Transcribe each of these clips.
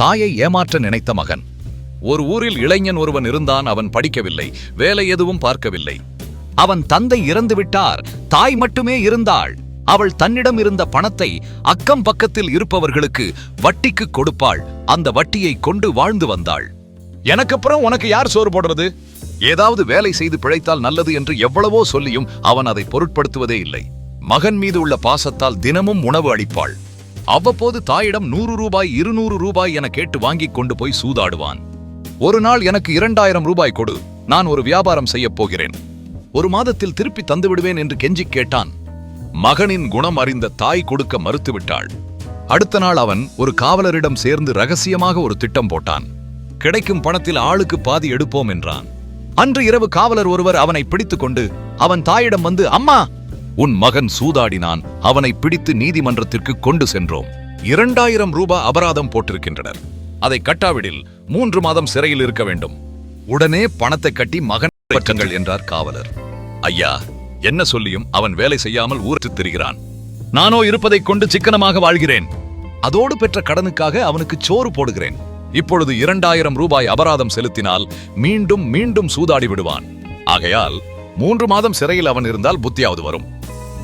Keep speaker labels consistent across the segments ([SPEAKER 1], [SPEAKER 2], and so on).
[SPEAKER 1] தாயை ஏமாற்ற நினைத்த மகன். ஒரு ஊரில் இளைஞன் ஒருவன் இருந்தான் அவன் படிக்கவில்லை வேலை எதுவும் பார்க்கவில்லை. அவன் தந்தை இறந்து விட்டார் தாய் மட்டுமே இருந்தாள். அவள் தன்னிடம் இருந்த பணத்தை அக்கம் பக்கத்தில் இருப்பவர்களுக்கு வட்டிக்கு கொடுப்பாள் அந்த வட்டியை கொண்டு வாழ்ந்து வந்தாள். எனக்கு அப்புறம் உனக்கு யார் சோறு போடுறது? ஏதாவது வேலை செய்து பிழைத்தால் நல்லது என்று எவ்வளவோ சொல்லியும் அவன் அதை பொருட்படுத்துவதே இல்லை. மகன் மீது உள்ள பாசத்தால் தினமும் உணவு அளிப்பாள். அவ்வப்போது தாயிடம் நூறு ரூபாய் இருநூறு ரூபாய் என கேட்டு வாங்கிக் கொண்டு போய் சூதாடுவான். ஒரு நாள் எனக்கு இரண்டாயிரம் ரூபாய் கொடு நான் ஒரு வியாபாரம் செய்யப் போகிறேன். ஒரு மாதத்தில் திருப்பி தந்துவிடுவேன் என்று கெஞ்சிக் கேட்டான். மகனின் குணம் அறிந்த தாய் கொடுக்க மறுத்துவிட்டாள் அடுத்த நாள் அவன் ஒரு காவலரிடம் சேர்ந்து ரகசியமாக ஒரு திட்டம் போட்டான். கிடைக்கும் பணத்தில் ஆளுக்கு பாதி எடுப்போம் என்றான். அன்று இரவு காவலர் ஒருவர் அவனை பிடித்துக் கொண்டு அவன் தாயிடம் வந்து அம்மா உன் மகன் சூதாடினான். அவனை பிடித்து நீதிமன்றத்திற்கு கொண்டு சென்றோம். இரண்டாயிரம் ரூபாய் அபராதம் போட்டிருக்கின்றனர். அதை கட்டாவிடில் மூன்று மாதம் சிறையில் இருக்க வேண்டும். உடனே பணத்தை கட்டி மகன் பற்றங்கள் என்றார் காவலர். ஐயா என்ன சொல்லியும் அவன் வேலை செய்யாமல் ஊரற்றுத் திரிகிறான். நானோ இருப்பதைக் கொண்டு சிக்கனமாக வாழ்கிறேன். அதோடு பெற்ற கடனுக்காக அவனுக்கு சோறு போடுகிறேன். இப்பொழுது இரண்டாயிரம் ரூபாய் அபராதம் செலுத்தினால் மீண்டும் மீண்டும் சூதாடி விடுவான். ஆகையால் மூன்று மாதம் சிறையில் அவன் இருந்தால் புத்தியாவது வரும்.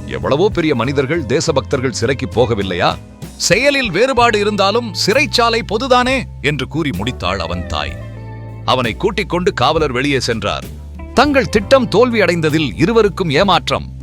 [SPEAKER 1] எவ்வளவோ பெரிய மனிதர்கள் தேசபக்தர்கள் சிறைக்கு போகவில்லையா? செயலில் வேறுபாடு இருந்தாலும் சிறைச்சாலை பொதுதானே? என்று கூறி முடித்தாள் அவன் தாய். அவனை கூட்டிக் கொண்டு காவலர் வெளியே சென்றார். தங்கள் திட்டம் தோல்வி அடைந்ததில் இருவருக்கும் ஏமாற்றம்.